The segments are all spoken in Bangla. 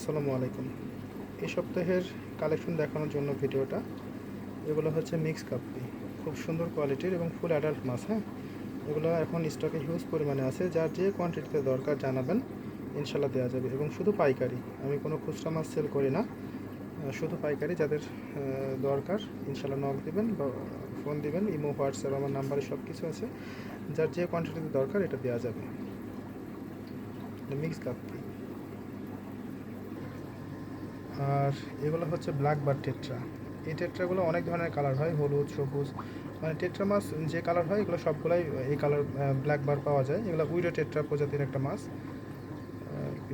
আসসালামু আলাইকুম। এই সপ্তাহের কালেকশন দেখানোর জন্য ভিডিওটা, এগুলো হচ্ছে মিক্স কাপ্পি খুব সুন্দর কোয়ালিটির এবং ফুল অ্যাডাল্ট মাছ হ্যাঁ? এগুলো এখন স্টকে হিউজ পরিমাণে আছে। যার যে কোয়ান্টিটিতে দরকার জানাবেন ইনশাল্লাহ দেওয়া যাবে। এবং শুধু পাইকারি, আমি কোনো খুচরা মাছ সেল করি না। শুধু পাইকারি যাদের দরকার ইনশাল্লাহ নক দিবেন বা ফোন দিবেন, ইমো, হোয়াটসঅ্যাপ, আমার নাম্বারে সব কিছু আছে। যার যে কোয়ান্টিটিতে দরকার, এটা দেওয়া যাবে। মিক্স কাপ্পি আর এগুলো হচ্ছে ব্ল্যাক বার টেট্রা এই টেট্রাগুলো অনেক ধরনের কালার হয়, হলুদ, সবুজ। মানে টেট্রা মাছ যে কালার হয়, এগুলো সবগুলাই এই কালার ব্ল্যাক বার পাওয়া যায়। এগুলো উইডো টেট্রা প্রজাতির একটা মাছ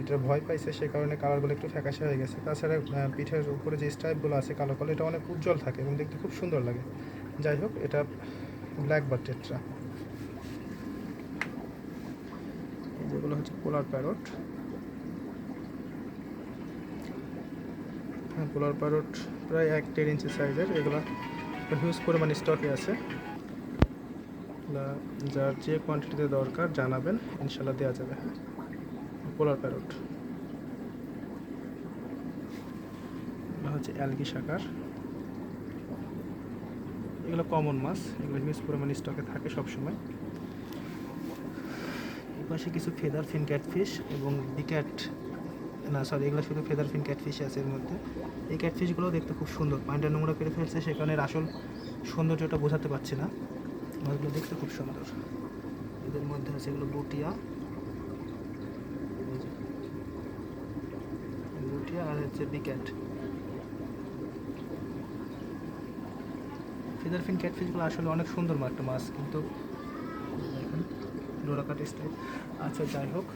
এটা ভয় পাইছে, সে কারণে কালারগুলো একটু ফ্যাকাশে হয়ে গেছে। তাছাড়া পিঠের উপরে যে স্ট্রাইপগুলো আছে কালো কালো এটা অনেক উজ্জ্বল থাকে এবং দেখতে খুব সুন্দর লাগে। যাই হোক, এটা ব্ল্যাক বার টেট্রা যেগুলো হচ্ছে পোলার প্যারট হ্যাঁ পোলার প্যারট প্রায় এক দেড় ইঞ্চি সাইজের। এগুলো হিউজ পরিমাণ স্টকে আছে। যার যে কোয়ান্টিটিতে দরকার জানাবেন ইনশাল্লাহ দেওয়া যাবে হ্যাঁ। পোলার প্যারট হচ্ছে অ্যালগি শাকার এগুলো কমন মাছ, এগুলো হিউজ পরিমাণ স্টকে থাকে সবসময়। পাশে কিছু ফেদার ফিন ক্যাটফিশ এবং বিক্যাট না সরি এগুলো শুধু ফেদার ফিন ক্যাটফিশ আছে এর মধ্যে। এই ক্যাটফিশগুলো দেখতে খুব সুন্দর। পানিটা নোংরা করে ফেলছে, সেখানে আসল সৌন্দর্যটা বোঝাতে পারছি না। মাছগুলো দেখতে খুব সুন্দর। এদের মধ্যে আছে এগুলো বুটিয়া। বুটিয়া আর হচ্ছে বিক্যাট ফেদার ফিন ক্যাটফিশগুলো আসলে অনেক সুন্দর একটা মাছ, কিন্তু দেখেন ডোরা কাট স্টাইল আচ্ছা যাই হোক।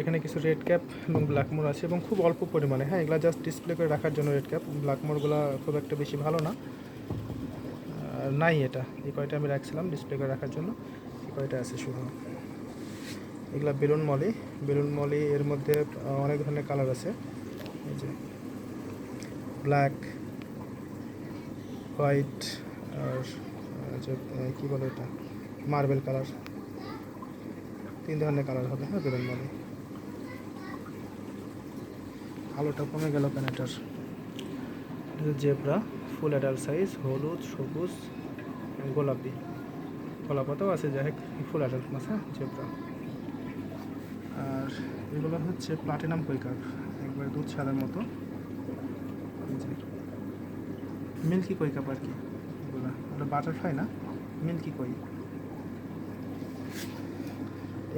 এখানে কিছু রেড ক্যাপ এবং ব্ল্যাক মোর আছে এবং খুব অল্প পরিমাণে। হ্যাঁ এগুলো জাস্ট ডিসপ্লে করে রাখার জন্য রেড ক্যাপ ব্ল্যাক মোরগুলো খুব একটা বেশি ভালো না। নাই এটা। এই কয়টা আমি রাখছিলাম ডিসপ্লে করে রাখার জন্য। এই কয়টা আছে শুধু। এগুলা বেলুন মলি। বেলুন মলি এর মধ্যে অনেক ধরনের কালার আছে। এই যে ব্ল্যাক হোয়াইট আর যে কী বলে এটা? মার্বেল কালার তিন ধরনের কালার হবে হ্যাঁ বেলুন মলি। আলোটা কমে গেল এটার জেব্রা, ফুল অ্যাডাল্ট সাইজ হলুদ, সবুজ, গোলাপি। গোলাপাতাও আছে, যাই ফুল অ্যাডাল্ট মাছ হ্যাঁ জেব্রা। আর এগুলো হচ্ছে প্লাটিনাম কৈকার একবার দুধ সাদার মতো। মিল্কি কই কাপ আর কি, এগুলো। ওটা বাটারফ্লাই না মিল্কি কই।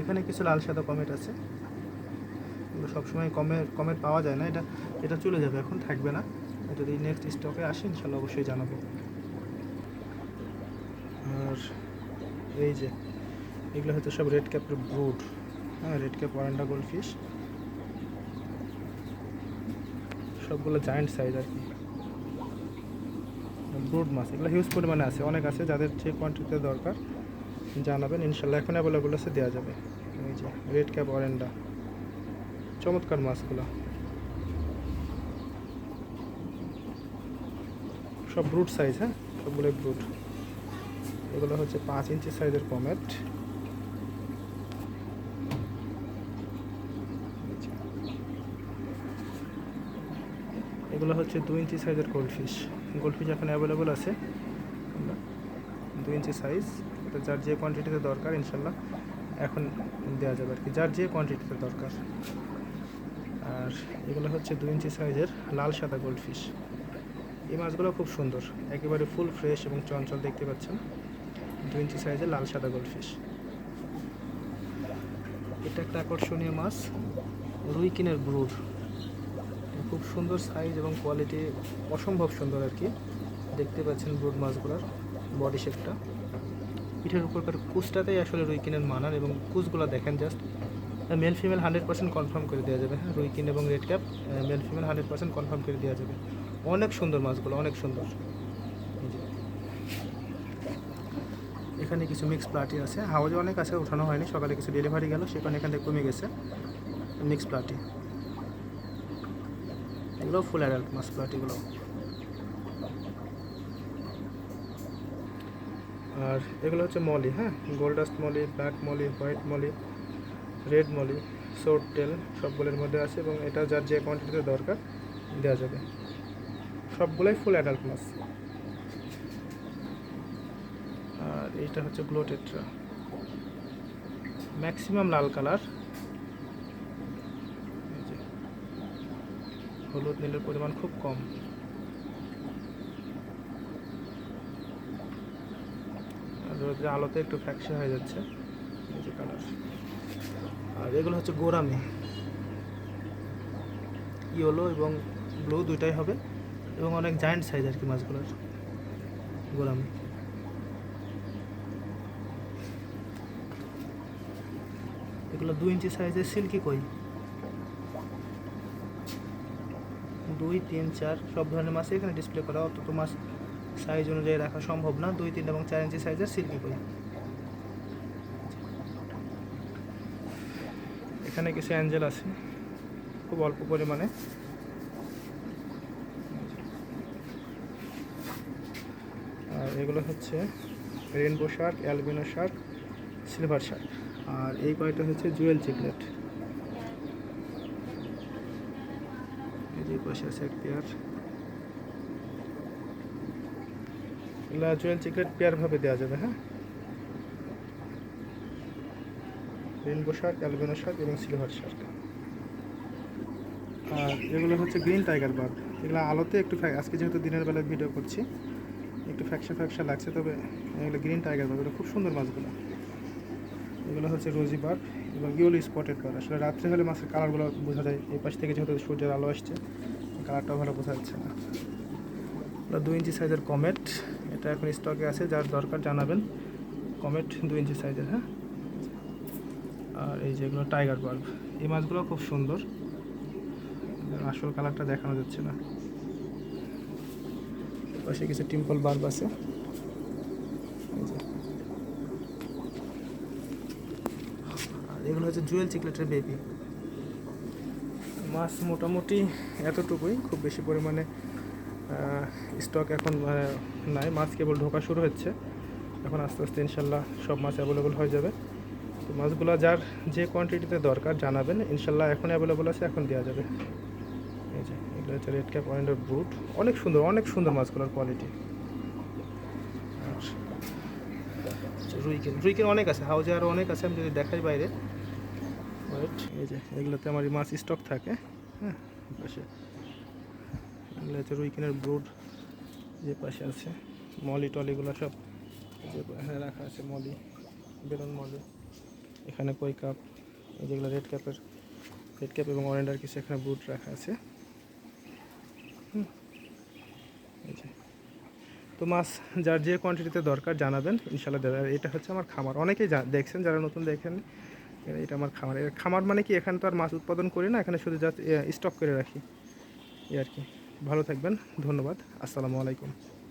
এখানে কিছু লাল সাদা কমেট আছে। এগুলো সবসময় কমের কমেট পাওয়া যায় না, এটা এটা চলে যাবে, এখন থাকবে না। যদি নেক্সট স্টকে আসে, ইনশাল্লাহ অবশ্যই জানাব। আর এই যে, এগুলো হয়তো সব রেড ক্যাপের ব্রুড হ্যাঁ red cap oranda gold fish সবগুলো জায়েন্ট সাইজ আর কি। ব্রুড মাছ এগুলো হিউজ পরিমাণে আছে, অনেক আছে, যাদের যে কোয়ান্টিটিতে দরকার, জানাবেন। ইনশাল্লাহ এখন অ্যাভেলেবল আছে দেওয়া যাবে। এই যে রেড ক্যাপ অরেন্ডা চমৎকার মাছগুলো। সব ব্রুট সাইজ হ্যাঁ? সবগুলোই ব্রুট এগুলো হচ্ছে পাঁচ ইঞ্চি সাইজের কমেট এগুলো হচ্ছে দু ইঞ্চি সাইজের গোল্ডফিশ গোল্ডফিশ এখন অ্যাভেলেবল আছে। দু ইঞ্চি সাইজ তো যার যে কোয়ান্টিটিতে দরকার, ইনশাল্লাহ এখন দেওয়া যাবে আর কি। যার যে কোয়ান্টিটিতে দরকার। আর এগুলো হচ্ছে দু ইঞ্চি সাইজের লাল সাদা গোল্ডফিশ। এই মাছগুলো খুব সুন্দর, একেবারে ফুল ফ্রেশ এবং চঞ্চল দেখতে পাচ্ছেন। দু ইঞ্চি সাইজের লাল সাদা গোল্ডফিশ। এটা একটা আকর্ষণীয় মাছ, রুই কিনের ব্রুড। খুব সুন্দর সাইজ এবং কোয়ালিটি অসম্ভব সুন্দর আর কি। দেখতে পাচ্ছেন ব্রুড মাছগুলোর বডি শেপটা। পিঠের উপরকার কুচটাতেই আসলে রুইকিনের মানার এবং কুচগুলো দেখেন just male female hundred percent confirm করে দেওয়া যাবে হ্যাঁ? রুইকিন এবং red cap male female hundred percent confirm করে দেওয়া যাবে। অনেক সুন্দর মাছগুলো, অনেক সুন্দর। এখানে কিছু মিক্স প্লাটি আছে। হাওয়াজে অনেক আছে, ওঠানো হয়নি, সকালে কিছু ডেলিভারি গেল সেখানে এখান থেকে কমে গেছে। মিক্স প্লাটি এগুলো ফুল অ্যাডাল্ট মাছ প্লাটিগুলো আর এগুলো হচ্ছে মলি হ্যাঁ? Gold dust molly black molly white molly. Red molly short tail সবগুলোর মধ্যে আছে এবং এটা যার যে কোয়ান্টিটিতে দরকার দেওয়া যাবে। সবগুলোই ফুল অ্যাডাল্ট মাছ আর এইটা হচ্ছে গ্লোটেট্রা ম্যাক্সিমাম লাল কালার হলুদ, নীলের পরিমাণ খুব কম। আলোতে একটু ফ্যাকশন হয়ে যাচ্ছে। কালার আর এগুলো হচ্ছে গোরামি। ইয়েলো এবং ব্লু দুইটাই হবে এবং অনেক জায়েন্ট সাইজ আর কি মাছগুলোর গোরামি। এগুলো দুই ইঞ্চি সাইজের সিল্কি কই দুই, তিন, চার, সব ধরনের মাছই এখানে ডিসপ্লে করা। অত তো মাছ সাইজ অনুযায়ী রাখা সম্ভব না। দুই, তিন এবং চার ইঞ্চি সাইজের সিল্কি কই এখানে কিছু অ্যাঞ্জেল আছে, খুব অল্প পরিমাণে। আর এগুলো হচ্ছে rainbow shark albino shark silver shark আর এই কয়টা হচ্ছে জুয়েল চিকলেট এই যে পাশে আছে পেয়ার এগুলা জুয়েল চিকলেট পেয়ার ভাবে দেওয়া যাবে হ্যাঁ? রেনবো শার্ক অ্যালবিনো শার্ক এবং সিলভার শার্ক আর এগুলো হচ্ছে গ্রিন টাইগার বার্ড এগুলো আলোতে একটু আজকে যেহেতু দিনের বেলায় ভিডিও করছি, একটু ফ্যাকশা ফ্যাকশা লাগছে, তবে এগুলো গ্রিন টাইগার বার্ড এগুলো খুব সুন্দর মাছগুলো। এগুলো হচ্ছে রোজি বার্ড এবং ইউলি স্পটেড বার্ড আসলে রাত্রে হলে মাছের কালারগুলো বোঝা যায়, এই পাশ থেকে যেহেতু সূর্যের আলো আসছে, কালারটাও ভালো বোঝা যাচ্ছে না। দুই ইঞ্চি সাইজের কমেট এটা এখন স্টকে আছে, যার দরকার জানাবেন। কমেট দুই ইঞ্চি সাইজের হ্যাঁ? আর এই যেগুলো টাইগার বাল্ব এই মাছগুলো খুব সুন্দর। আসল কালারটা দেখানো যাচ্ছে না। পাশে কিছু টিম্পল বাল্ব আছে। আর এগুলো হচ্ছে জুয়েল চিকলেটের বেবি মাছ মোটামুটি এতটুকুই, খুব বেশি পরিমাণে স্টক এখন নাই। মাছ কেবল ঢোকা শুরু হচ্ছে। এখন আস্তে আস্তে ইনশাল্লাহ সব মাছ অ্যাভেলেবল হয়ে যাবে। তো মাছগুলো যার যে কোয়ান্টিটিতে দরকার জানাবেন। ইনশাল্লাহ এখন অ্যাভেলেবল আছে, এখন দেওয়া যাবে। এই যে, এগুলো হচ্ছে রেড ক্যাপ অয়েন্ডার ব্রুট অনেক সুন্দর অনেক সুন্দর মাছগুলোর কোয়ালিটি রুইকেন রুইকেন অনেক আছে, হাউজে আরও অনেক আছে, আমি যদি দেখাই বাইরে। ওয়েট এই যে, এগুলোতে আমার মাছ স্টক থাকে হ্যাঁ পাশে। এগুলো হচ্ছে রুইকেনের ব্রুড যে পাশে আছে। মলি টলিগুলো সব যে এখানে রাখা আছে মলি, বেলুন মলি। এখানে কই কাপ এই যেগুলো রেড ক্যাপের রেড ক্যাপ এবং অরেন্ডার কিছু এখানে বুট রাখা আছে। তো মাছ যার যে কোয়ান্টিটিতে দরকার জানাবেন ইনশাল্লাহ আর এটা হচ্ছে আমার খামার। অনেকেই দেখছেন, যারা নতুন দেখেন, এটা আমার খামার। খামার মানে কি? এখানে তো আর মাছ উৎপাদন করি না, এখানে শুধু জাস্ট স্টক করে রাখি। এই আর কি। ভালো থাকবেন, ধন্যবাদ। আসসালামু আলাইকুম।